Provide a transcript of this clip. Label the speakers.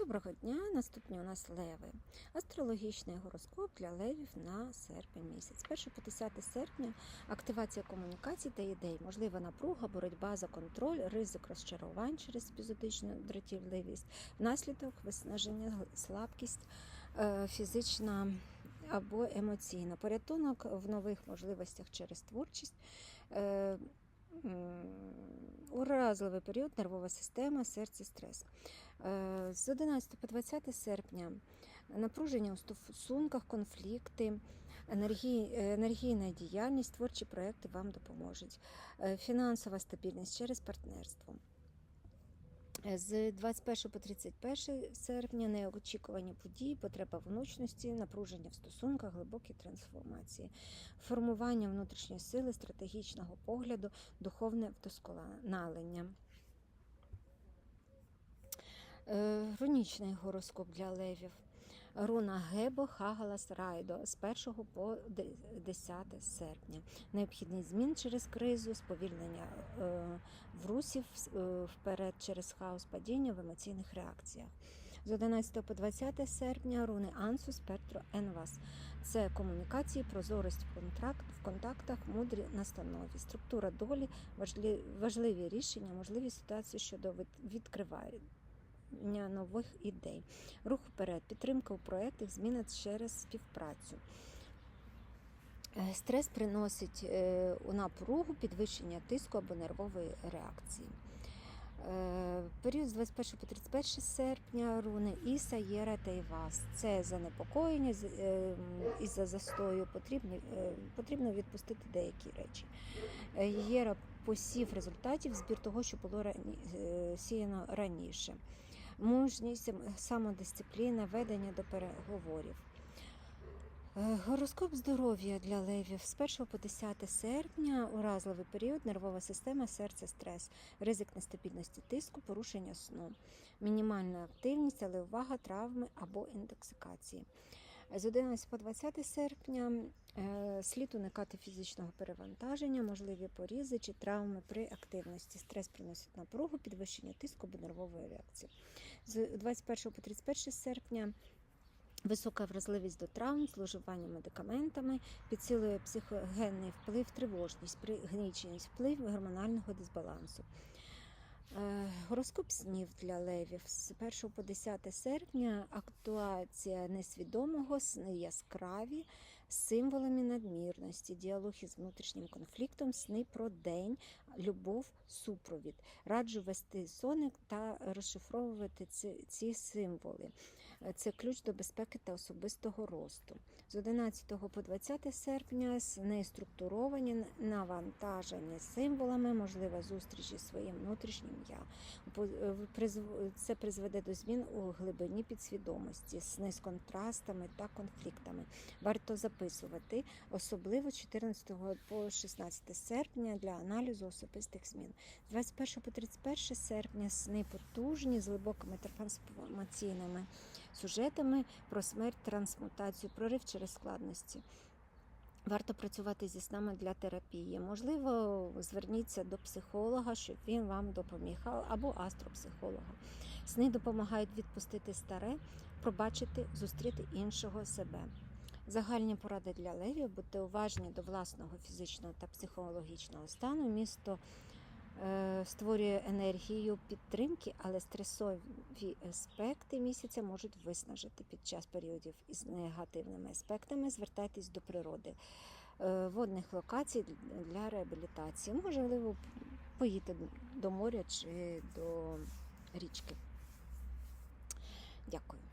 Speaker 1: Доброго дня! Наступні у нас леви. Астрологічний гороскоп для левів на серпень місяць. 1 по 10 серпня активація комунікацій та ідей, можлива напруга, боротьба за контроль, ризик розчарувань через епізодичну дратівливість, внаслідок виснаження, слабкість, е, фізична або емоційна. Порятунок в нових можливостях через творчість. е, Уразливий період, нервова система, серце, стрес. Е, З 11 по 20 серпня напруження у стосунках, конфлікти, енергій, е, енергійна діяльність, творчі проекти вам допоможуть. Е, Фінансова стабільність через партнерство. З 21 по 31 серпня неочікувані події, потреба внучності, напруження в стосунках, глибокі трансформації, формування внутрішньої сили, стратегічного погляду, духовне вдосконалення. Е, Рунічний гороскоп для левів. Руна Гебо Хагалас Райдо з 1 по 10 серпня. Необхідність змін через кризу, сповільнення е, врусів е, вперед через хаос падіння в емоційних реакціях. З 11 по 20 серпня руни Ансус Петро Енвас. Це комунікації, прозорість в, контактах, мудрі настанові, структура долі, важливі рішення, можливі ситуації щодо від- відкривання нових ідей. Рух вперед, підтримка у проєктах, зміна через співпрацю. Е, Стрес приносить е, у напругу підвищення тиску або нервової реакції. Е, Період з 21 по 31 серпня руни Іса, Єра та Івас. Це занепокоєння з- е, із-за застою. Потрібно, потрібно відпустити деякі речі. Єра посів результатів, збір того, що було рані, сіяно раніше. Мужність, самодисципліна, ведення до переговорів. Е, Гороскоп здоров'я для левів з 1 по 10 серпня, уразливий період, нервова система, серце, стрес, ризик нестабільності тиску, порушення сну, мінімальна активність, але увага, травми або інтоксикації. З 11 по 20 серпня е, слід уникати фізичного перевантаження, можливі порізи чи травми при активності. Стрес приносить напругу, підвищення тиску або нервової реакції. З 21 по 31 серпня Висока вразливість до травм, зловживання медикаментами, підсилює психогенний вплив, тривожність, пригніченість, вплив гормонального дисбалансу. Е, Гороскоп снів для левів. З 1 по 10 серпня актуація несвідомого, сни яскраві, символами надмірності, діалог із внутрішнім конфліктом, сни про день, любов, супровід. Раджу вести соник та розшифровувати ці, ці символи. Це ключ до безпеки та особистого росту. З 11 по 20 серпня сни структуровані, навантажені символами, можлива зустріч із своїм внутрішнім я. Е, Це призведе до змін у глибині підсвідомості, сни з контрастами та конфліктами. Варто записувати, особливо 14 по 16 серпня для аналізу особистих змін. З 21 по 31 серпня сни потужні з глибокими трансформаційними сюжетами про смерть, трансмутацію, прорив через складності. Варто працювати зі снами для терапії. Можливо, зверніться до психолога, щоб він вам допоміг, або астропсихолога. Сни допомагають відпустити старе, пробачити, зустріти іншого себе. Загальні поради для левів будьте уважні до власного фізичного та психологічного стану. Місто е, створює енергію підтримки, але стресові аспекти місяця можуть виснажити під час періодів із негативними аспектами. Звертайтесь до природи, е, водних локацій для реабілітації. Можливо, поїдьте до моря чи до річки. Дякую.